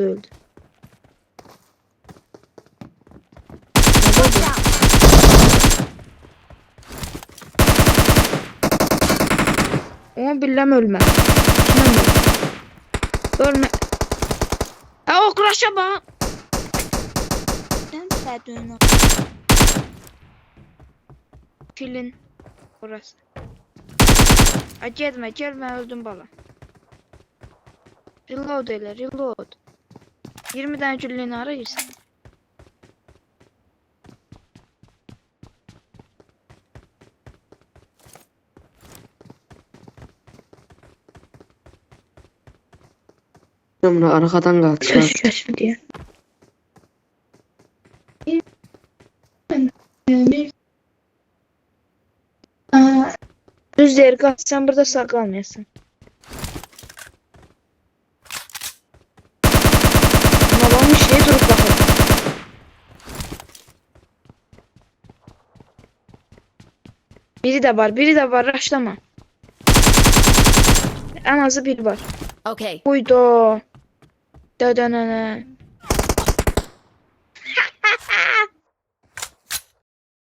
öldü. Watch out! Ama. Kim ölmez? Ölme. Ha o kuraşa bak. Sen ol. Kilin. Burası. Ha gelme gelme öldüm bala. Reload elə reload. 20 tane küllüğünü ara girsin. Sonra arkadan. Söz köşmü diye. Düzleri kaç sen burada saklanmayasın. Biri de var, biri de var. Raşlama. En azı biri var. Okay. Buydu. Dödönene.